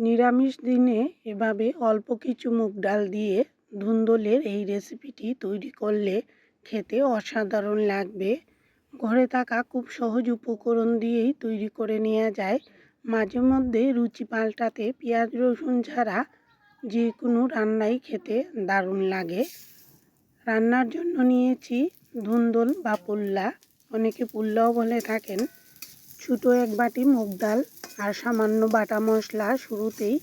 নিরামিষ দিনে এভাবে অল্প কিছু মুগ ডাল দিয়ে ধুন্দলের এই রেসিপিটি তৈরি করলে খেতে অসাধারণ লাগবে। ঘরে থাকা খুব সহজ উপকরণ দিয়েই তৈরি করে নেওয়া যায়। মাঝে মধ্যে রুচি পাল্টাতে পেঁয়াজ, রসুন ছাড়া যে কোনো রান্নাই খেতে দারুণ লাগে। রান্নার জন্য নিয়েছি ধুন্দল বা পুল্লা। অনেকে পুল্লাও বলে থাকেন। ছোটো এক বাটি মুগ ডাল আর সামান্য বাটা মশলা শুরুতেই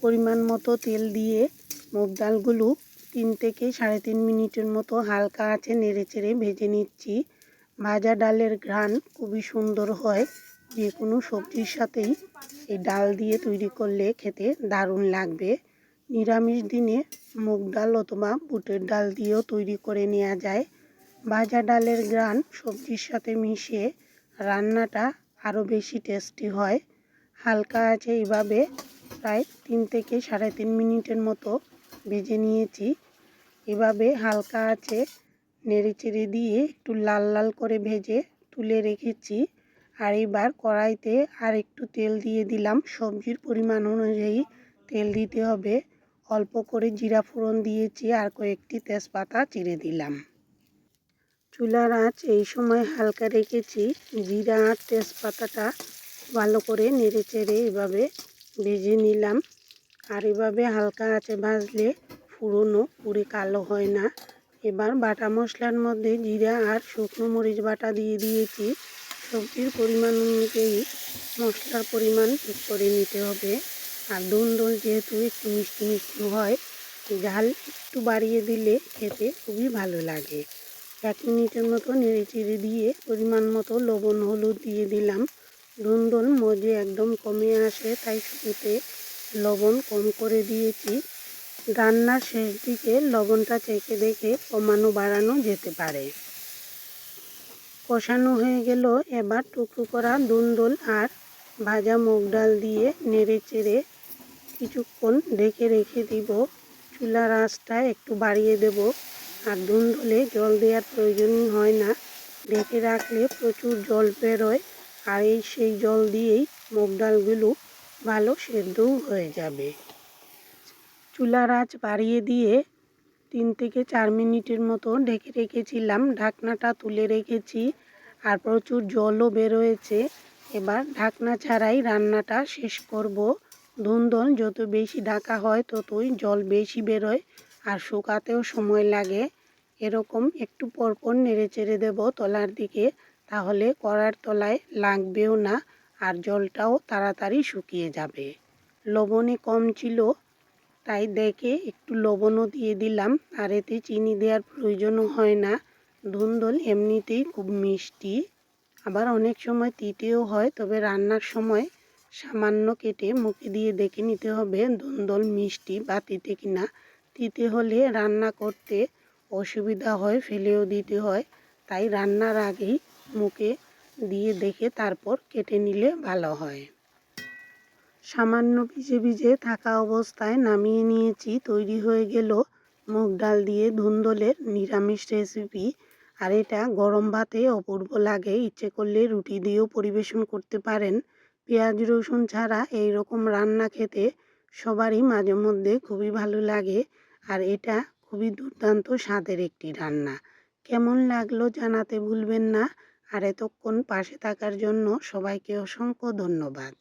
পরিমাণ মতো তেল দিয়ে মুগ ডালগুলো তিন থেকে সাড়ে তিন মিনিটের মতো হালকা আছে নেড়ে চেড়ে ভেজে নিচ্ছি। ভাজা ডালের ঘ্রাণ খুবই সুন্দর হয়। যে কোনো সবজির সাথেই এই ডাল দিয়ে তৈরি করলে খেতে দারুণ লাগবে। নিরামিষ দিনে মুগ ডাল অথবা বুটের ডাল দিয়েও তৈরি করে নেওয়া যায়। ভাজা ডালের গ্রান সবজির সাথে মিশিয়ে রান্নাটা আরও বেশি টেস্টি হয়। হালকা আছে এইভাবে প্রায় তিন থেকে সাড়ে তিন মিনিটের মতো ভেজে নিয়েছি। এভাবে হালকা আছে নেড়ে চেড়ে দিয়ে একটু লাল লাল করে ভেজে তুলে রেখেছি। আর এবার কড়াইতে আর একটু তেল দিয়ে দিলাম। সবজির পরিমাণ অনুযায়ী তেল দিতে হবে। অল্প করে জিরা ফোড়ন দিয়েছি আর কয়েকটি তেজপাতা চিড়ে দিলাম। চুলার আঁচ এই সময় হালকা রেখেছি। জিরা আর তেজপাতাটা ভালো করে নেড়ে চেড়ে এভাবে ভেজে নিলাম। আর এভাবে হালকা আঁচে ভাজলে ফুরনো পুরে কালো হয় না। এবার বাটা মশলার মধ্যে জিরা আর শুকনো মরিচ বাটা দিয়ে দিয়েছি। সবজির পরিমাণ অনুযায়ী মশলার পরিমাণ ঠিক করে নিতে হবে। আর দুন্দল যেহেতু একটু মিষ্টি মিষ্টি হয়, ঝাল একটু বাড়িয়ে দিলে খেতে খুবই ভালো লাগে। এক মিনিটের মতো নেড়ে চেড়ে দিয়ে পরিমাণ মতো লবণ, হলুদ দিয়ে দিলাম। ধুন্দল মজে একদম কমে আসে, তাই শুরুতে লবণ কম করে দিয়েছি। রান্নার শেষ দিকে লবণটা চেখে দেখে কমানো বাড়ানো যেতে পারে। কষানো হয়ে গেল, এবার টুকরো করা দুন্দল আর ভাজা মুগ ডাল দিয়ে নেড়ে চেড়ে কিছুক্ষণ ঢেকে রেখে দিব। চুলার আঁচটা একটু বাড়িয়ে দেব। আর ধুন্দলে জল দেওয়ার প্রয়োজনই হয় না। ঢেকে রাখলে প্রচুর জল বেরোয় আর এই সেই জল দিয়েই মুগ ডালগুলো ভালো সেদ্ধও হয়ে যাবে। চুলার আঁচ বাড়িয়ে দিয়ে তিন থেকে চার মিনিটের মতো ঢেকে রেখেছিলাম। ঢাকনাটা তুলে রেখেছি আর প্রচুর জলও বেরোয়েছে। এবার ঢাকনা ছাড়াই রান্নাটা শেষ করব। ধুন্দল যত বেশি ঢাকা হয় ততই জল বেশি বেরোয় আর শুকাতেও সময় লাগে। এরকম একটু পরপর নেড়ে চেড়ে দেবো তলার দিকে, তাহলে কড়ার তলায় লাগবেও না আর জলটাও তাড়াতাড়ি শুকিয়ে যাবে। লবণে কম ছিল, তাই দেখে একটু লবণও দিয়ে দিলাম। আর এতে চিনি দেওয়ার প্রয়োজনও হয় না। ধুন্দল এমনিতেই খুব মিষ্টি। আবার অনেক সময় তিতেও হয়, তবে রান্নার সময় সামান্য কেটে মুখে দিয়ে দেখে নিতে হবে ধুন্দল মিষ্টি বা তিতে কিনা। তিতে হলে রান্না করতে অসুবিধা হয়, ফেলেও দিতে হয়। তাই রান্নার আগেই মুখে দিয়ে দেখে তারপর কেটে নিলে ভালো হয়। সামান্য ভিজে ভিজে থাকা অবস্থায় নামিয়ে নিয়েছি। তৈরি হয়ে গেল মুগ ডাল দিয়ে ধুন্দলের নিরামিষ রেসিপি। আর এটা গরম ভাতে অপূর্ব লাগে। ইচ্ছে করলে রুটি দিয়েও পরিবেশন করতে পারেন। পেঁয়াজ, রসুন ছাড়া এই রকম রান্না খেতে সবারই মাঝে মধ্যে খুবই ভালো লাগে। আর এটা খুবই দুর্দান্ত স্বাদের একটি রান্না। কেমন লাগল জানাতে ভুলবেন না। আর এতক্ষণ পাশে থাকার জন্য সবাইকে অসংখ্য ধন্যবাদ।